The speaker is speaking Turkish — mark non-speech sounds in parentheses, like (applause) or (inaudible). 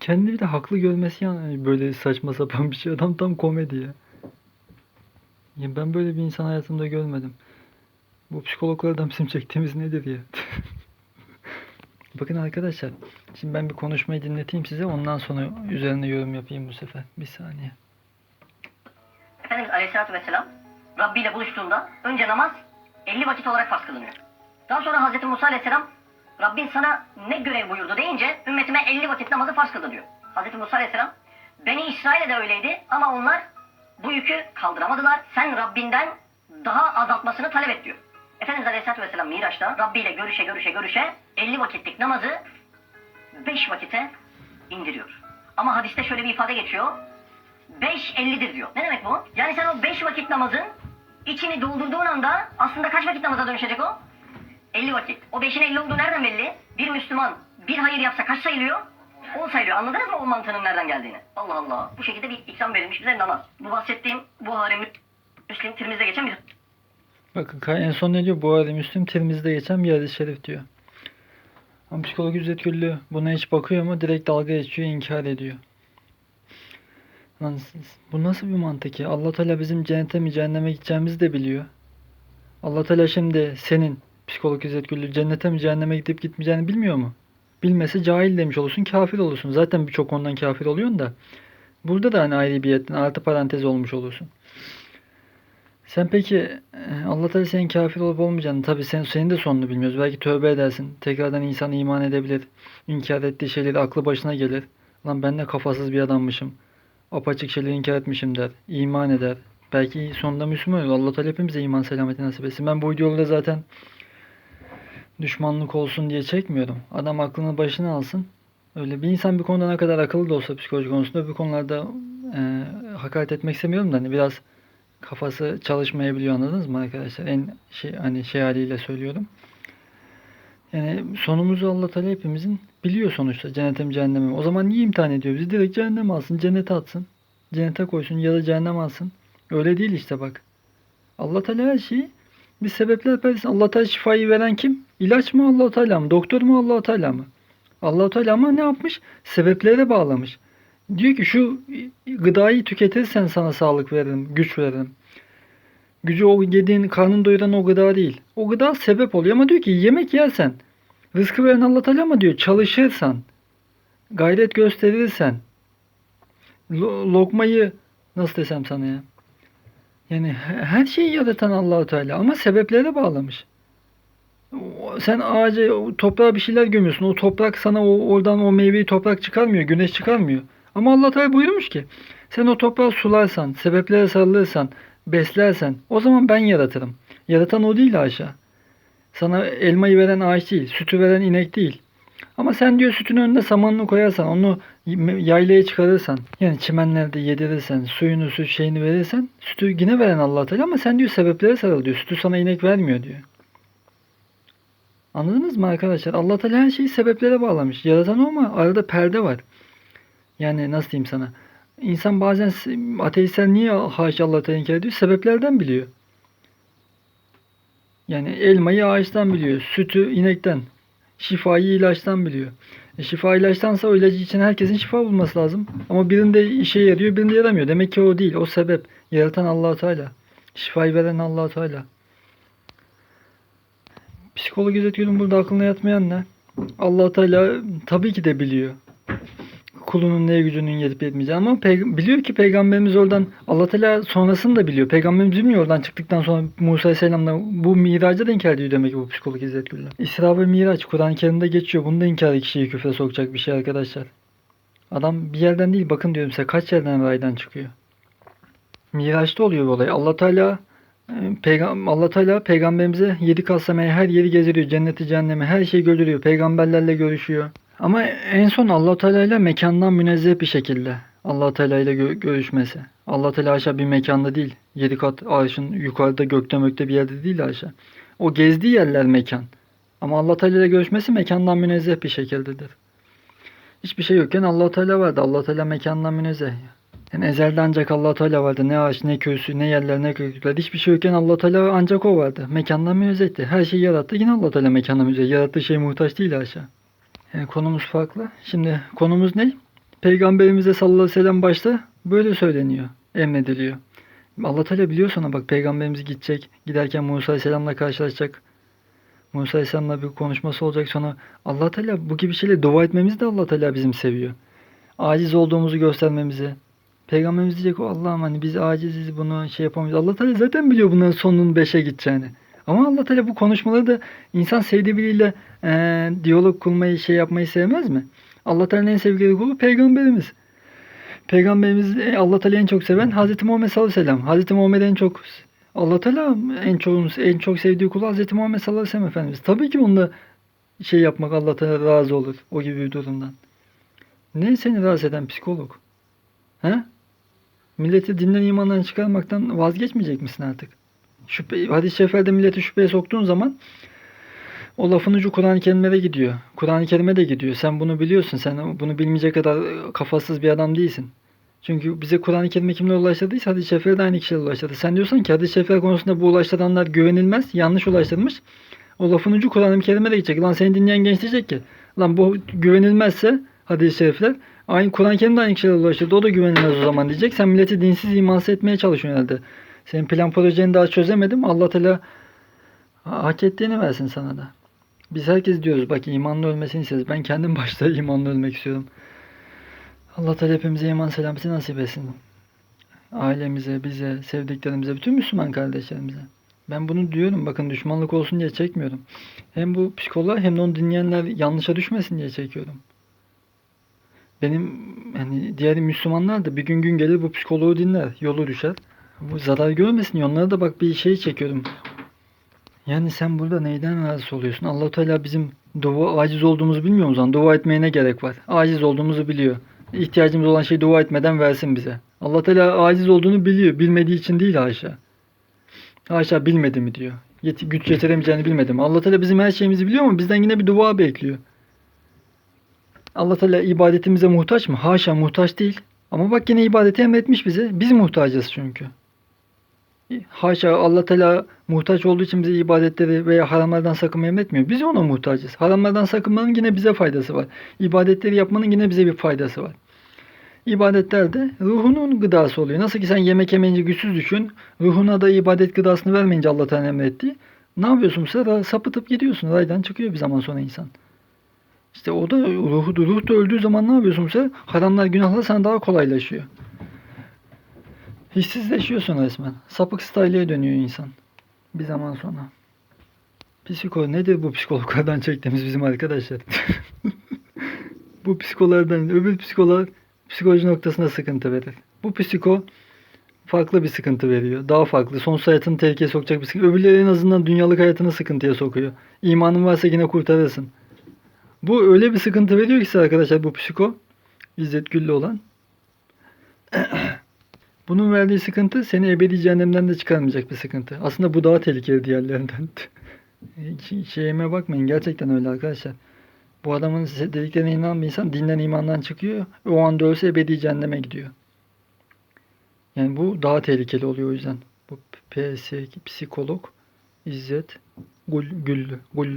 Kendini de haklı görmesi yani böyle saçma sapan bir şey. Adam tam komedi ya. Ya ben böyle bir insan hayatımda görmedim. Bu psikologlardan bizim çektiğimiz nedir ya? (laughs) Bakın arkadaşlar. Şimdi ben bir konuşmayı dinleteyim size. Ondan sonra üzerine yorum yapayım bu sefer. Bir saniye. Efendimiz Aleyhisselatü Vesselam Rabbi ile buluştuğunda önce namaz 50 vakit olarak farz kılınıyor. Daha sonra Hazreti Musa Aleyhisselam Rabbin sana ne görev buyurdu deyince ümmetime 50 vakit namazı farz kıldı diyor. Hazreti Musa Aleyhisselam Beni İsrail'e de öyleydi ama onlar bu yükü kaldıramadılar. Sen Rabbinden daha azaltmasını talep et diyor. Efendimiz Aleyhisselatü Vesselam Miraç'ta Rabbi ile görüşe görüşe görüşe 50 vakitlik namazı 5 vakite indiriyor. Ama hadiste şöyle bir ifade geçiyor. 5.50'dir diyor. Ne demek bu? Yani sen o 5 vakit namazın içini doldurduğun anda aslında kaç vakit namaza dönüşecek o? 50 vakit. O 5'in 50 olduğu nereden belli? Bir Müslüman bir hayır yapsa kaç sayılıyor? 10 sayılıyor. Anladınız mı o mantığının nereden geldiğini? Allah Allah. Bu şekilde bir ikram verilmiş bize namaz. Bu bahsettiğim Buhari, Müslim, Tirmiz'de geçen bir Bakın en son ne diyor? Buhari Müslim Tirmiz'de geçen bir hadis-i şerif diyor. Ama psikolog ücret güllü buna hiç bakıyor mu? Direkt dalga geçiyor, inkar ediyor. Lan bu nasıl bir mantık ya? Allah Teala bizim cennete mi cehenneme gideceğimizi de biliyor. Allah Teala şimdi senin psikolog ücret güllü cennete mi cehenneme gidip gitmeyeceğini bilmiyor mu? Bilmese cahil demiş olursun, kafir olursun. Zaten birçok ondan kafir oluyorsun da. Burada da hani ayrı bir yetin, artı parantez olmuş olursun. Sen peki e, Allah Teala senin kafir olup olmayacağını tabii sen, senin de sonunu bilmiyoruz. Belki tövbe edersin. Tekrardan insan iman edebilir. İnkar ettiği şeyleri aklı başına gelir. Lan ben de kafasız bir adammışım. Apaçık şeyleri inkar etmişim der. İman eder. Belki sonunda Müslüman olur. Allah Teala hepimize iman selameti nasip etsin. Ben bu videoları zaten düşmanlık olsun diye çekmiyorum. Adam aklını başına alsın. Öyle bir insan bir konuda ne kadar akıllı da olsa psikoloji konusunda bir konularda e, hakaret etmek istemiyorum da hani biraz kafası çalışmayabiliyor anladınız mı arkadaşlar? En şey hani şey haliyle söylüyorum. Yani sonumuzu Allah Teala hepimizin biliyor sonuçta cennetim cehennemi. O zaman niye imtihan ediyor bizi? Direkt cehenneme alsın, cennete atsın. Cennete koysun ya da cehennem alsın. Öyle değil işte bak. Allah Teala her şeyi bir sebepler versin. Allah Teala şifayı veren kim? İlaç mı Allah Teala mı? Doktor mu Allah Teala mı? Allah Teala ama ne yapmış? Sebeplere bağlamış. Diyor ki şu gıdayı tüketirsen sana sağlık veririm, güç veririm. Gücü o yediğin karnın doyuran o gıda değil. O gıda sebep oluyor ama diyor ki yemek yersen, rızkı veren Allah Teala ama diyor çalışırsan, gayret gösterirsen, lo- lokmayı nasıl desem sana ya? Yani he- her şeyi yaratan Allah Teala ama sebeplere bağlamış. Sen ağaca, toprağa bir şeyler gömüyorsun. O toprak sana o, oradan o meyveyi toprak çıkarmıyor, güneş çıkarmıyor. Ama Allah Teala buyurmuş ki sen o toprağı sularsan, sebeplere sarılırsan, beslersen o zaman ben yaratırım. Yaratan o değil aşağı. Sana elmayı veren ağaç değil, sütü veren inek değil. Ama sen diyor sütün önüne samanını koyarsan, onu yaylaya çıkarırsan, yani çimenlerde yedirirsen, suyunu, süt şeyini verirsen, sütü yine veren Allah Teala ama sen diyor sebeplere sarıl diyor. Sütü sana inek vermiyor diyor. Anladınız mı arkadaşlar? Allah Teala her şeyi sebeplere bağlamış. Yaratan o ama arada perde var. Yani nasıl diyeyim sana? İnsan bazen ateistler niye haşa Allah Teala inkar ediyor? Sebeplerden biliyor. Yani elmayı ağaçtan biliyor. Sütü inekten. Şifayı ilaçtan biliyor. E şifa ilaçtansa o ilacı için herkesin şifa bulması lazım. Ama birinde işe yarıyor, birinde yaramıyor. Demek ki o değil. O sebep. Yaratan allah Teala. Şifayı veren allah Teala. Psikolog İzzet burada aklına yatmayan ne? allah Teala tabii ki de biliyor. Kulunun neye gücünün yetip yetmeyeceğini ama biliyor ki peygamberimiz oradan Allah Teala sonrasını da biliyor. Peygamberimiz bilmiyor oradan çıktıktan sonra Musa Aleyhisselam'la bu miraca da inkar ediyor demek ki bu psikolog İzzet Güller. İsra ve Miraç Kur'an-ı Kerim'de geçiyor. Bunu da inkar kişiyi küfre sokacak bir şey arkadaşlar. Adam bir yerden değil bakın diyorum size kaç yerden raydan çıkıyor. Miraç'ta oluyor bu olay. Allah Teala e, Peygam Allah Teala peygamberimize yedi kaslamaya her yeri gezdiriyor. Cenneti cehennemi her şeyi götürüyor. Peygamberlerle görüşüyor. Ama en son Allah Teala ile mekandan münezzeh bir şekilde Allah Teala ile gö- görüşmesi. Allah Teala aşağı bir mekanda değil. Yedi kat arşın yukarıda gökte mökte bir yerde değil aşağı. O gezdiği yerler mekan. Ama Allah Teala ile görüşmesi mekandan münezzeh bir şekildedir. Hiçbir şey yokken Allah Teala vardı. Allah Teala mekandan münezzeh. Yani ezelde ancak Allah Teala vardı. Ne ağaç, ne köşü, ne yerler, ne kökler. Hiçbir şey yokken Allah Teala ancak o vardı. Mekandan münezzehti. Her şeyi yarattı. Yine Allah Teala mekandan münezzeh. Yarattığı şey muhtaç değil aşağı. Yani konumuz farklı. Şimdi konumuz ne? Peygamberimize sallallahu aleyhi ve sellem başta böyle söyleniyor. Emrediliyor. Allah Teala biliyor sonra bak peygamberimiz gidecek. Giderken Musa aleyhisselamla karşılaşacak. Musa aleyhisselamla bir konuşması olacak sonra Allah Teala bu gibi şeyleri dua etmemizi de Allah Teala bizim seviyor. Aciz olduğumuzu göstermemizi. Peygamberimiz diyecek o Allah'ım hani biz aciziz bunu şey yapamayız. Allah Teala zaten biliyor bunların sonunun beşe gideceğini. Ama Allah Teala bu konuşmaları da insan sevdiği biriyle eee, diyalog kurmayı şey yapmayı sevmez mi? Allah Teala'nın en sevgili kulu peygamberimiz. Peygamberimiz e, Allah Teala en çok seven Hazreti Muhammed sallallahu aleyhi ve sellem. Hazreti Muhammed en çok Allah Teala en çok en çok sevdiği kulu Hazreti Muhammed sallallahu aleyhi ve sellem efendimiz. Tabii ki onunla şey yapmak Allah Teala razı olur o gibi bir durumdan. Ne seni rahatsız eden psikolog? He? Milleti dinden imandan çıkarmaktan vazgeçmeyecek misin artık? Şüphe, hadis-i şeriflerde milleti şüpheye soktuğun zaman o lafın ucu Kur'an-ı Kerim'e gidiyor. Kur'an-ı Kerim'e de gidiyor. Sen bunu biliyorsun. Sen bunu bilmeyecek kadar kafasız bir adam değilsin. Çünkü bize Kur'an-ı Kerim'e kimler ulaştırdıysa hadis-i şeriflere de aynı kişiler ulaştırdı. Sen diyorsan ki hadis-i şerifler konusunda bu ulaştıranlar güvenilmez, yanlış ulaştırmış. O lafın ucu Kur'an-ı Kerim'e de gidecek. Lan seni dinleyen genç diyecek ki lan bu güvenilmezse hadis-i şerifler aynı Kur'an-ı Kerim'de aynı kişiler ulaştırdı. O da güvenilmez o zaman diyecek. Sen milleti dinsiz imansız etmeye çalışıyorsun herhalde. Senin plan projeni daha çözemedim. Allah Teala hak ettiğini versin sana da. Biz herkes diyoruz bak imanlı ölmesini isteriz. Ben kendim (laughs) başta imanlı ölmek istiyorum. Allah Teala hepimize iman selameti nasip etsin. Ailemize, bize, sevdiklerimize, bütün Müslüman kardeşlerimize. Ben bunu diyorum bakın düşmanlık olsun diye çekmiyorum. Hem bu psikoloğa hem de onu dinleyenler yanlışa düşmesin diye çekiyorum. Benim hani diğer Müslümanlar da bir gün gün gelir bu psikoloğu dinler, yolu düşer. Bu zarar görmesin onlara da bak bir şey çekiyorum. Yani sen burada neyden rahatsız oluyorsun? allah Teala bizim dua, aciz olduğumuzu bilmiyor mu zaman? Dua etmeye ne gerek var? Aciz olduğumuzu biliyor. İhtiyacımız olan şeyi dua etmeden versin bize. allah Teala aciz olduğunu biliyor. Bilmediği için değil haşa. Haşa bilmedi mi diyor. Yet- güç yetiremeyeceğini bilmedi mi? allah Teala bizim her şeyimizi biliyor ama bizden yine bir dua bekliyor. allah Teala ibadetimize muhtaç mı? Haşa muhtaç değil. Ama bak yine ibadeti emretmiş bize. Biz muhtacız çünkü. Haşa Allah Teala muhtaç olduğu için bize ibadetleri veya haramlardan sakınmayı emretmiyor. Biz ona muhtacız. Haramlardan sakınmanın yine bize faydası var. İbadetleri yapmanın yine bize bir faydası var. İbadetler de ruhunun gıdası oluyor. Nasıl ki sen yemek yemeyince güçsüz düşün, ruhuna da ibadet gıdasını vermeyince Allah Teala emretti. Ne yapıyorsun sefer? Sapıtıp gidiyorsun. Raydan çıkıyor bir zaman sonra insan. İşte o da ruhu, ruh da öldüğü zaman ne yapıyorsun sefer? Haramlar, günahlar sana daha kolaylaşıyor. Hissizleşiyorsun resmen. Sapık style'e dönüyor insan. Bir zaman sonra. Psiko nedir bu psikologlardan çektiğimiz bizim arkadaşlar? (laughs) bu psikolardan öbür psikolar psikoloji noktasında sıkıntı verir. Bu psiko farklı bir sıkıntı veriyor. Daha farklı. Sonsuz hayatını tehlikeye sokacak bir sıkıntı. Öbürleri en azından dünyalık hayatını sıkıntıya sokuyor. İmanın varsa yine kurtarırsın. Bu öyle bir sıkıntı veriyor ki arkadaşlar bu psiko. İzzet Güllü olan. (clears throat) Bunun verdiği sıkıntı seni ebedi cehennemden de çıkarmayacak bir sıkıntı. Aslında bu daha tehlikeli diğerlerinden. (laughs) Şeyime bakmayın gerçekten öyle arkadaşlar. Bu adamın dediklerine inanan insan dinden imandan çıkıyor. O anda ölse ebedi cehenneme gidiyor. Yani bu daha tehlikeli oluyor o yüzden. Bu PS psikolog İzzet Gül, Güllü. Güllü.